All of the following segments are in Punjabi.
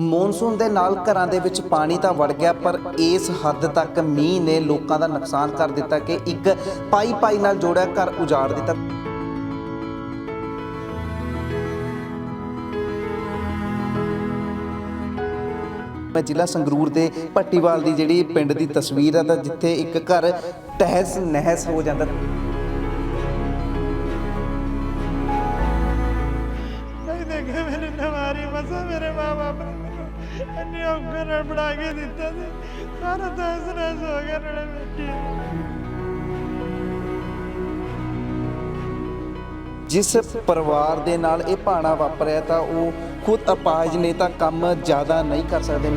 ਮੌਨਸੂਨ ਦੇ ਨਾਲ ਘਰਾਂ ਦੇ ਵਿੱਚ ਪਾਣੀ ਤਾਂ ਵੜ ਗਿਆ, ਪਰ ਇਸ ਹੱਦ ਤੱਕ ਮੀਂਹ ਨੇ ਲੋਕਾਂ ਦਾ ਨੁਕਸਾਨ ਕਰ ਦਿੱਤਾ ਕਿ ਇੱਕ ਪਾਈ ਪਾਈ ਨਾਲ ਜੋੜਿਆ ਘਰ ਉਜਾੜ ਦਿੱਤਾ। ਮੈਂ ਜ਼ਿਲ੍ਹਾ ਸੰਗਰੂਰ ਦੇ ਪੱਟੀਵਾਲ ਦੀ ਜਿਹੜੀ ਪਿੰਡ ਦੀ ਤਸਵੀਰ ਹੈ ਤਾਂ ਜਿੱਥੇ ਇੱਕ ਘਰ ਤਹਿਸ ਨਹਿਸ ਹੋ ਜਾਂਦਾ। ਨਹੀਂ ਦੇਖੇ, ਮੇਰੇ ਨਵਾਰੀ ਮਸਾ ਮੇਰੇ ਮਾਂ ਇੰਨੇ ਔਖੇ ਨਾਲ ਬਣਾ ਕੇ ਦਿੱਤਾ ਸੀ। ਸਾਰਾ ਦਸ ਰਸ ਹੋ ਗਿਆ ਨਾਲੇ ਬੈਠੀ। ਜਿਸ ਪਰਿਵਾਰ ਦੇ ਨਾਲ ਇਹ ਭਾਣਾ ਵਾਪਰਿਆ ਤਾਂ ਉਹ ਖੁਦ ਅਪਾਹਜ ਨੇ ਤਾਂ ਕੰਮ ਜ਼ਿਆਦਾ ਨਹੀਂ ਕਰ ਸਕਦੇ।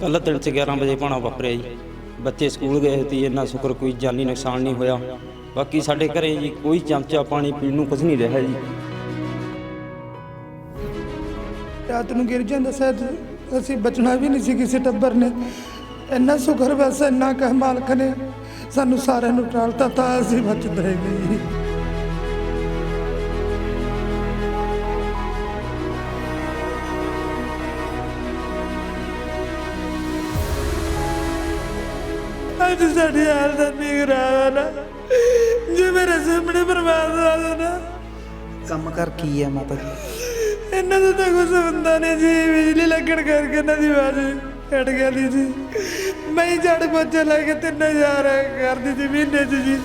ਕੱਲ੍ਹ ਦਿਨ ਚ 11 ਵਜੇ ਪਾਣਾ ਵਾਪਰਿਆ ਜੀ। ਬੱਚੇ ਸਕੂਲ ਗਏ ਸੀ ਇੰਨਾ ਸ਼ੁਕਰ ਕੋਈ ਜਾਨੀ ਨੁਕਸਾਨ ਨਹੀਂ ਹੋਇਆ। ਬਾਕੀ ਸਾਡੇ ਘਰੇ ਜੀ ਕੋਈ ਚਮਚਾ ਪਾਣੀ ਪੀਣ ਨੂੰ ਕੁਝ ਨਹੀਂ ਰਿਹਾ ਜੀ। ਰਾਤ ਨੂੰ ਗਿਰ ਜਾਂਦਾ ਸ਼ਾਇਦ ਅਸੀਂ ਬਚਣਾ ਵੀ ਨਹੀਂ ਸੀ ਕਿਸੇ ਟੱਬਰ ਨੇ। ਇੰਨਾ ਸ਼ੁਕਰ ਬਸ ਇੰਨਾ ਕਹਿ ਮਾਲਕ ਨੇ। ਸਾਨੂੰ ਸਾਰਿਆਂ ਨੂੰ ਟਾਲਤਾ ਤਾਂ ਅਸੀਂ ਬਚਦੇ ਗਏ ਅੱਜ ਸਾਡੀ ਹਾਲਤ ਨਹੀਂ ਖਰਾਬ ਨਾ। ਜੇ ਮੇਰੇ ਸਾਹਮਣੇ ਬਰਬਾਦ ਹੋ ਜਾਣਾ ਕੰਮ ਕਰ ਕੀ ਹੈ ਮਾਤਾ ਜੀ? ਇਹਨਾਂ ਦਾ ਤਾਂ ਕੁਝ ਹੁੰਦਾ ਨਹੀਂ ਜੀ ਬਿਜਲੀ ਲੱਗਣ ਕਰਕੇ ਇਹਨਾਂ ਦੀ ਆਵਾਜ਼ ਕੱਟ ਗਈ ਸੀ। ਮੈਂ ਹੀ ਝਾੜ ਪੋਚੇ ਲੈ ਕੇ 3000 ਕਰਦੀ ਸੀ ਮਹੀਨੇ 'ਚ ਜੀ।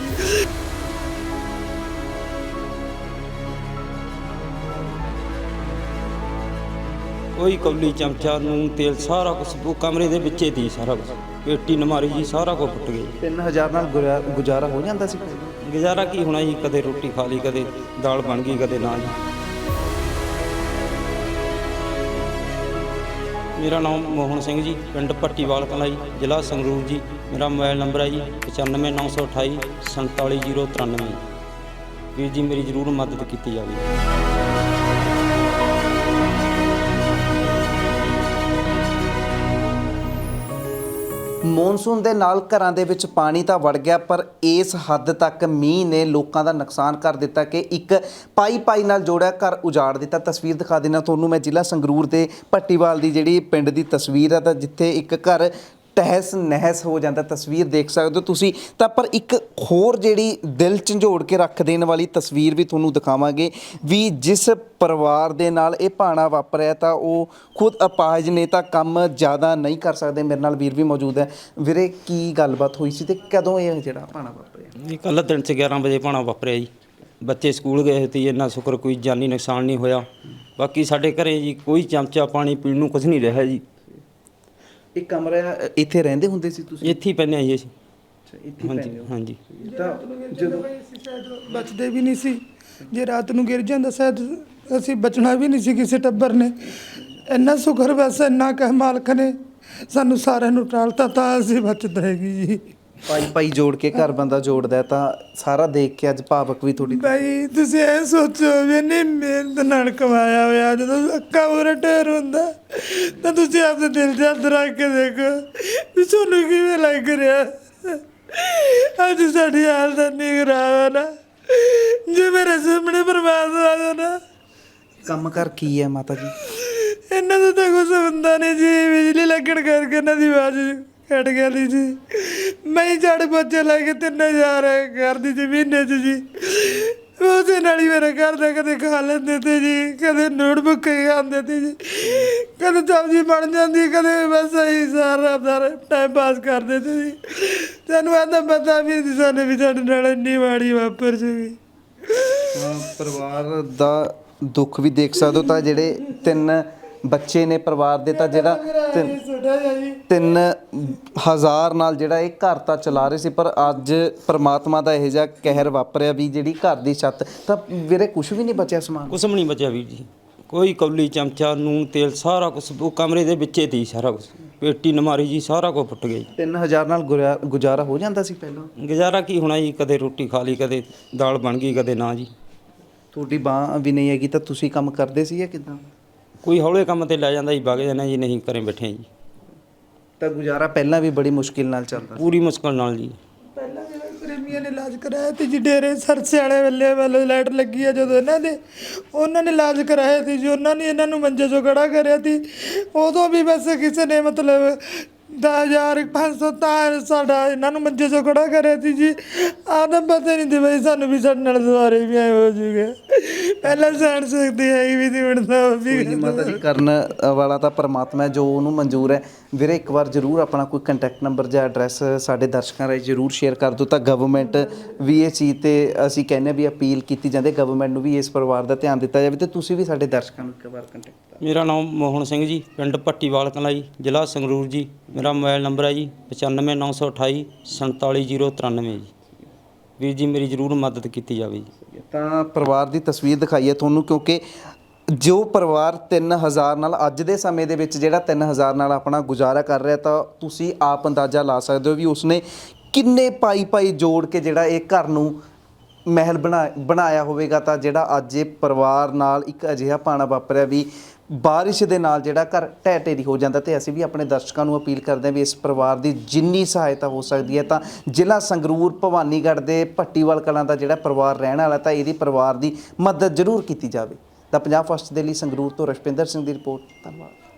ਕੋਈ ਕੌਲੀ ਚਮਚਾ ਨੂਨ ਤੇਲ ਸਾਰਾ ਕੁਝ ਉਹ ਕਮਰੇ ਦੇ ਵਿੱਚੇ ਦੀ ਸਾਰਾ ਕੁਝ ਪੇਟੀ ਨਮਾਰੀ ਜੀ ਸਾਰਾ ਕੁਝ ਫੁੱਟ ਗਿਆ। 3000 ਨਾਲ ਗੁਜ਼ਾ- ਗੁਜ਼ਾਰਾ ਹੋ ਜਾਂਦਾ ਸੀ? ਗੁਜ਼ਾਰਾ ਕੀ ਹੋਣਾ ਜੀ ਕਦੇ ਰੋਟੀ ਖਾ ਲਈ ਕਦੇ ਦਾਲ ਬਣ ਗਈ ਕਦੇ ਨਾ ਜੀ। ਮੇਰਾ ਨਾਮ ਮੋਹਨ ਸਿੰਘ ਜੀ, ਪਿੰਡ ਭੱਟੀਵਾਲ ਕਲਾਂ ਜੀ, ਜ਼ਿਲ੍ਹਾ ਸੰਗਰੂਰ ਜੀ। ਮੇਰਾ ਮੋਬਾਈਲ ਨੰਬਰ ਹੈ ਜੀ 95928 47093 ਵੀਰ ਜੀ, ਮੇਰੀ ਜ਼ਰੂਰ ਮਦਦ ਕੀਤੀ ਜਾਵੇ। ਮੌਨਸੂਨ ਦੇ ਨਾਲ ਘਰਾਂ ਦੇ ਵਿੱਚ ਪਾਣੀ ਤਾਂ ਵੜ ਗਿਆ, ਪਰ ਇਸ ਹੱਦ ਤੱਕ ਮੀਂਹ ਨੇ ਲੋਕਾਂ ਦਾ ਨੁਕਸਾਨ ਕਰ ਦਿੱਤਾ ਕਿ ਇੱਕ ਪਾਈ ਪਾਈ ਨਾਲ ਜੋੜਿਆ ਘਰ ਉਜਾੜ ਦਿੱਤਾ। ਤਸਵੀਰ ਦਿਖਾ ਦੇਣਾ ਤੁਹਾਨੂੰ ਮੈਂ ਜ਼ਿਲ੍ਹਾ ਸੰਗਰੂਰ ਦੇ ਪੱਟੀਵਾਲ ਦੀ ਜਿਹੜੀ ਪਿੰਡ ਦੀ ਤਸਵੀਰ ਹੈ ਤਾਂ ਜਿੱਥੇ ਇੱਕ ਘਰ ਤਹਿਸ ਨਹਿਸ ਹੋ ਜਾਂਦਾ, ਤਸਵੀਰ ਦੇਖ ਸਕਦੇ ਹੋ ਤੁਸੀਂ। ਤਾਂ ਪਰ ਇੱਕ ਹੋਰ ਜਿਹੜੀ ਦਿਲ ਝੰਜੋੜ ਕੇ ਰੱਖ ਦੇਣ ਵਾਲੀ ਤਸਵੀਰ ਵੀ ਤੁਹਾਨੂੰ ਦਿਖਾਵਾਂਗੇ ਵੀ ਜਿਸ ਪਰਿਵਾਰ ਦੇ ਨਾਲ ਇਹ ਭਾਣਾ ਵਾਪਰਿਆ ਤਾਂ ਉਹ ਖੁਦ ਅਪਾਹਜ ਨੇ ਤਾਂ ਕੰਮ ਜ਼ਿਆਦਾ ਨਹੀਂ ਕਰ ਸਕਦੇ। ਮੇਰੇ ਨਾਲ ਵੀਰ ਵੀ ਮੌਜੂਦ ਹੈ। ਵੀਰੇ, ਕੀ ਗੱਲਬਾਤ ਹੋਈ ਸੀ ਤੇ ਕਦੋਂ ਇਹ ਜਿਹੜਾ ਭਾਣਾ ਵਾਪਰਿਆ? ਇਹ ਕੱਲ੍ਹ ਦਿਨ ਚ 11 ਵਜੇ ਭਾਣਾ ਵਾਪਰਿਆ ਜੀ। ਬੱਚੇ ਸਕੂਲ ਗਏ ਸੀ, ਇੰਨਾ ਸ਼ੁਕਰ ਕੋਈ ਜਾਨੀ ਨੁਕਸਾਨ ਨਹੀਂ ਹੋਇਆ। ਬਾਕੀ ਸਾਡੇ ਘਰੇ ਜੀ ਕੋਈ ਚਮਚਾ ਪਾਣੀ ਪੀਣ ਨੂੰ ਕੁਝ ਨਹੀਂ ਰਿਹਾ ਜੀ। ਇਹ ਕਮਰਾ ਇੱਥੇ ਰਹਿੰਦੇ ਹੁੰਦੇ ਸੀ ਤੁਸੀਂ? ਇੱਥੇ ਹੀ ਪੈਂਦੇ ਆ ਜੀ ਅਸੀਂ। ਇੱਥੇ ਹਾਂਜੀ ਹਾਂਜੀ। ਤਾਂ ਜਦੋਂ ਬਚਦੇ ਵੀ ਨਹੀਂ ਸੀ। ਜੇ ਰਾਤ ਨੂੰ ਗਿਰ ਜਾਂਦਾ ਸ਼ਾਇਦ ਅਸੀਂ ਬਚਣਾ ਵੀ ਨਹੀਂ ਸੀ ਕਿਸੇ ਟੱਬਰ ਨੇ। ਇੰਨਾ ਸ਼ੁਕਰ ਬਸ ਇੰਨਾ ਕਹਿ ਮਾਲਕ ਨੇ। ਸਾਨੂੰ ਸਾਰਿਆਂ ਨੂੰ ਟਾਲਤਾ ਤਾਂ ਅਸੀਂ ਬਚਦੇ ਹੈਗੇ ਜੀ। ਪਾਈ ਪਾਈ ਜੋੜ ਕੇ ਘਰ ਬੰਦਾ ਜੋੜਦਾ ਹੈ ਤਾਂ ਸਾਰਾ ਦੇਖ ਕੇ ਅੱਜ ਭਾਵਕ ਵੀ ਥੋੜੀ ਭਾਈ ਤੁਸੀਂ ਇਹ ਸੋਚੋ ਵੀ ਇਹਨੇ ਮਿਹਨਤ ਨਾਲ ਕਮਾਇਆ ਹੋਇਆ ਜਦੋਂ ਅੱਕਾ ਉਰੇ ਢੇਰ ਹੁੰਦਾ ਤਾਂ ਤੁਸੀਂ ਆਪਣੇ ਦਿਲ 'ਚ ਹੱਥ ਰੱਖ ਕੇ ਦੇਖੋ ਵੀ ਤੁਹਾਨੂੰ ਕਿਵੇਂ ਲੱਗ ਰਿਹਾ। ਅੱਜ ਸਾਡੀ ਹਾਲਤ ਨਹੀਂ ਖਰਾਬ ਹੈ ਨਾ ਜੇ ਮੇਰੇ ਸਾਹਮਣੇ ਬਰਬਾਦ ਹੋ ਜਾਣਾ ਕੰਮ ਕਰ ਕੀ ਹੈ ਮਾਤਾ ਜੀ? ਇਹਨਾਂ ਦਾ ਤਾਂ ਕੁਝ ਹੁੰਦਾ ਨਹੀਂ ਜੀ ਬਿਜਲੀ ਲੱਗਣ ਕਰਕੇ ਇਹਨਾਂ ਦੀ ਆਵਾਜ਼ ਕੱਟ ਗਈ ਸੀ ਮੈਂ ਹੀ ਝਾੜ ਪੋਚੇ ਲੈ ਕੇ 3000 ਕਰਦੀ ਸੀ ਮਹੀਨੇ 'ਚ ਜੀ। ਉਹਦੇ ਨਾਲ ਹੀ ਮੇਰੇ ਘਰ ਦੇ ਕਦੇ ਖਾ ਲੈਂਦੇ ਤੇ ਜੀ, ਕਦੇ ਨੋਟਬੁੱਕ ਖਾਂਦੇ ਤੇ ਜੀ। ਕਦੇ ਸਬਜ਼ੀ ਬਣ ਜਾਂਦੀ, ਕਦੇ ਬਸ ਇਹੀ ਸਾਰਾ ਸਾਰਾ ਟਾਈਮ ਪਾਸ ਕਰਦੇ ਤੇ ਜੀ। ਤੁਹਾਨੂੰ ਆਂਦਾ ਪਤਾ ਵੀ ਨਹੀਂ ਸਾਨੂੰ ਵੀ ਸਾਡੇ ਨਾਲ ਇੰਨੀ ਮਾੜੀ ਵਾਪਰ ਜੂਗੀ। ਅਹ ਪਰਿਵਾਰ ਦਾ ਦੁੱਖ ਵੀ ਦੇਖ ਸਕਦੇ ਹੋ ਤਾਂ ਜਿਹੜੇ ਤਿੰਨ ਬੱਚੇ ਨੇ ਪਰਿਵਾਰ ਦੇ ਤਾਂ ਜਿਹੜਾ ਤਿੰਨ ਤਿੰਨ ਹਜ਼ਾਰ ਨਾਲ ਜਿਹੜਾ ਇਹ ਘਰ ਤਾਂ ਚਲਾ ਰਹੇ ਸੀ ਪਰ ਅੱਜ ਪ੍ਰਮਾਤਮਾ ਦਾ ਇਹ ਜਿਹਾ ਕਹਿਰ ਵਾਪਰਿਆ ਵੀ ਜਿਹੜੀ ਘਰ ਦੀ ਛੱਤ ਤਾਂ ਵੀਰੇ ਕੁਝ ਵੀ ਨਹੀਂ ਬਚਿਆ ਸਮਾਨ? ਕੁਛ ਵੀ ਨਹੀਂ ਬਚਿਆ ਵੀਰ ਜੀ। ਕੋਈ ਕੌਲੀ ਚਮਚਾ ਨੂਨ ਤੇਲ ਸਾਰਾ ਕੁਝ ਉਹ ਕਮਰੇ ਦੇ ਵਿੱਚੇ ਦੀ ਸਾਰਾ ਕੁਝ ਪੇਟੀ ਨਮਾਰੀ ਜੀ ਸਾਰਾ ਕੁਝ ਫੁੱਟ ਗਿਆ ਜੀ। 3000 ਨਾਲ ਗੁਜ਼ਾ- ਗੁਜ਼ਾਰਾ ਹੋ ਜਾਂਦਾ ਸੀ ਪਹਿਲਾਂ? ਗੁਜ਼ਾਰਾ ਕੀ ਹੋਣਾ ਜੀ? ਕਦੇ ਰੋਟੀ ਖਾ ਲਈ ਕਦੇ ਦਾਲ ਬਣ ਗਈ ਕਦੇ ਨਾ ਜੀ। ਤੁਹਾਡੀ ਬਾਹ ਵੀ ਨਹੀਂ ਹੈਗੀ ਤਾਂ ਤੁਸੀਂ ਕੰਮ ਕਰਦੇ ਸੀ ਜਾਂ ਕਿਦਾਂ? ਕੋਈ ਹੌਲੇ ਕੰਮ ਤੇ ਲੈ ਜਾਂਦਾ ਜੀ ਵਗ ਜਾਂਦਾ ਜੀ ਨਹੀਂ ਘਰੇ ਬੈਠੇ ਹਾਂ ਜੀ। ਤਾਂ ਗੁਜ਼ਾਰਾ ਪਹਿਲਾਂ ਵੀ ਬੜੀ ਮੁਸ਼ਕਿਲ ਨਾਲ ਚੱਲਦਾ ਸੀ। ਪੂਰੀ ਮੁਸ਼ਕਲ ਨਾਲ ਜੀ। ਪਹਿਲਾਂ ਜਿਹੜਾ ਪ੍ਰੇਮੀਆਂ ਨੇ ਇਲਾਜ ਕਰਾਇਆ ਤੇ ਜੀ ਡੇਰੇ ਸਰਸੇ ਵਾਲੇ ਵੇਲੇ ਵੱਲੋਂ ਲਾਈਟ ਲੱਗੀ ਆ ਜਦੋਂ ਇਹਨਾਂ ਦੇ ਉਹਨਾਂ ਨੇ ਇਲਾਜ ਕਰਾਇਆ ਸੀ ਜੀ ਉਹਨਾਂ ਨੇ ਇਹਨਾਂ ਨੂੰ ਮੰਜੇ 'ਚੋਂ ਖੜਾ ਕਰਿਆ ਸੀ। ਉਦੋਂ ਵੀ ਬਸ ਕਿਸੇ ਨੇ ਮਤਲਬ 10500 ਤਾਂ ਸਾਡਾ ਇਹਨਾਂ ਨੂੰ ਮੰਜੇ 'ਚੋਂ ਖੜਾ ਕਰਿਆ ਸੀ ਜੀ। ਆਹ ਤਾਂ ਪਤਾ ਨਹੀਂ ਤੇ ਬਈ ਸਾਨੂੰ ਵੀ ਸਾਡੇ ਨਾਲ ਦੁਬਾਰੇ ਵੀ ਐ ਹੋ ਜੂਗਾ ਪਹਿਲਾਂ ਸਹਿਣ ਸਕਦੇ ਹੈ ਵੀ ਨਹੀਂ ਬਣਦਾ ਉਹ ਵੀ ਕੋਈ ਨਹੀਂ ਮਾਤਾ ਜੀ ਕਰਨ ਵਾਲਾ ਤਾਂ ਪਰਮਾਤਮਾ ਹੈ ਜੋ ਉਹਨੂੰ ਮਨਜ਼ੂਰ ਹੈ। ਵੀਰੇ ਇੱਕ ਵਾਰ ਜਰੂਰ ਆਪਣਾ ਕੋਈ ਕੰਟੈਕਟ ਨੰਬਰ ਜਾਂ ਐਡਰੈਸ ਸਾਡੇ ਦਰਸ਼ਕਾਂ ਰਾਹੀਂ ਜਰੂਰ ਸ਼ੇਅਰ ਕਰ ਦਿਓ। ਤਾਂ ਗਵਰਨਮੈਂਟ ਵੀ ਇਹ ਚੀਜ਼ ਤੇ ਅਸੀਂ ਕਹਿੰਦੇ ਵੀ ਅਪੀਲ ਕੀਤੀ ਜਾਂਦੀ ਗਵਰਨਮੈਂਟ ਨੂੰ ਵੀ ਇਸ ਪਰਿਵਾਰ ਦਾ ਧਿਆਨ ਦਿੱਤਾ ਜਾਵੇ ਤੇ ਤੁਸੀਂ ਵੀ ਸਾਡੇ ਦਰਸ਼ਕਾਂ ਨੂੰ ਇੱਕ ਵਾਰ ਕੰਟੈਕਟ ਮੇਰਾ ਨਾਮ ਮੋਹਨ ਸਿੰਘ ਜੀ ਪਿੰਡ ਭੱਟੀਵਾਲ ਕਲਾਈ ਜ਼ਿਲ੍ਹਾ ਸੰਗਰੂਰ ਜੀ। ਮੇਰਾ ਮੋਬਾਈਲ ਨੰਬਰ ਹੈ ਜੀ 95928 47093 ਜੀ। ਵੀਰ ਜੀ ਮੇਰੀ ਜ਼ਰੂਰ ਮਦਦ ਕੀਤੀ ਜਾਵੇ ਜੀ। ਤਾਂ ਪਰਿਵਾਰ ਦੀ ਤਸਵੀਰ ਦਿਖਾਈ ਹੈ ਤੁਹਾਨੂੰ ਕਿਉਂਕਿ ਜੋ ਪਰਿਵਾਰ 3000 ਨਾਲ ਅੱਜ ਦੇ ਸਮੇਂ ਦੇ ਵਿੱਚ ਜਿਹੜਾ 3000 ਨਾਲ ਆਪਣਾ ਗੁਜ਼ਾਰਾ ਕਰ ਰਿਹਾ ਤਾਂ ਤੁਸੀਂ ਆਪ ਅੰਦਾਜ਼ਾ ਲਾ ਸਕਦੇ ਹੋ ਵੀ ਉਸਨੇ ਕਿੰਨੇ ਪਾਈ ਪਾਈ ਜੋੜ ਕੇ ਜਿਹੜਾ ਇਹ ਘਰ ਨੂੰ ਮਹਿਲ ਬਣਾ, ਬਣਾਇਆ ਹੋਵੇਗਾ ਤਾਂ ਜਿਹੜਾ ਅੱਜ ਇਹ ਪਰਿਵਾਰ ਨਾਲ ਇੱਕ ਅਜਿਹਾ ਪਾਣਾ ਵਾਪਰਿਆ ਵੀ ਬਾਰਿਸ਼ ਦੇ ਨਾਲ ਜਿਹੜਾ ਘਰ ਢਹਿ ਢੇਰੀ ਹੋ ਜਾਂਦਾ ਤੇ ਅਸੀਂ ਵੀ ਆਪਣੇ ਦਰਸ਼ਕਾਂ ਨੂੰ ਅਪੀਲ ਕਰਦੇ ਹਾਂ ਵੀ ਇਸ ਪਰਿਵਾਰ ਦੀ ਜਿੰਨੀ ਸਹਾਇਤਾ ਹੋ ਸਕਦੀ ਹੈ ਤਾਂ ਜ਼ਿਲ੍ਹਾ ਸੰਗਰੂਰ, ਭਵਾਨੀਗੜ੍ਹ ਦੇ ਭੱਟੀਵਾਲ ਕਲਾਂ ਦਾ ਜਿਹੜਾ ਪਰਿਵਾਰ ਰਹਿਣ ਵਾਲਾ ਤਾਂ ਇਹਦੀ ਪਰਿਵਾਰ ਦੀ ਮਦਦ ਜ਼ਰੂਰ ਕੀਤੀ ਜਾਵੇ। ਤਾਂ ਪੰਜਾਬ ਫਸਟ ਦੇ ਲਈ ਸੰਗਰੂਰ ਤੋਂ ਰਸ਼ਪਿੰਦਰ ਸਿੰਘ ਦੀ ਰਿਪੋਰਟ, ਧੰਨਵਾਦ।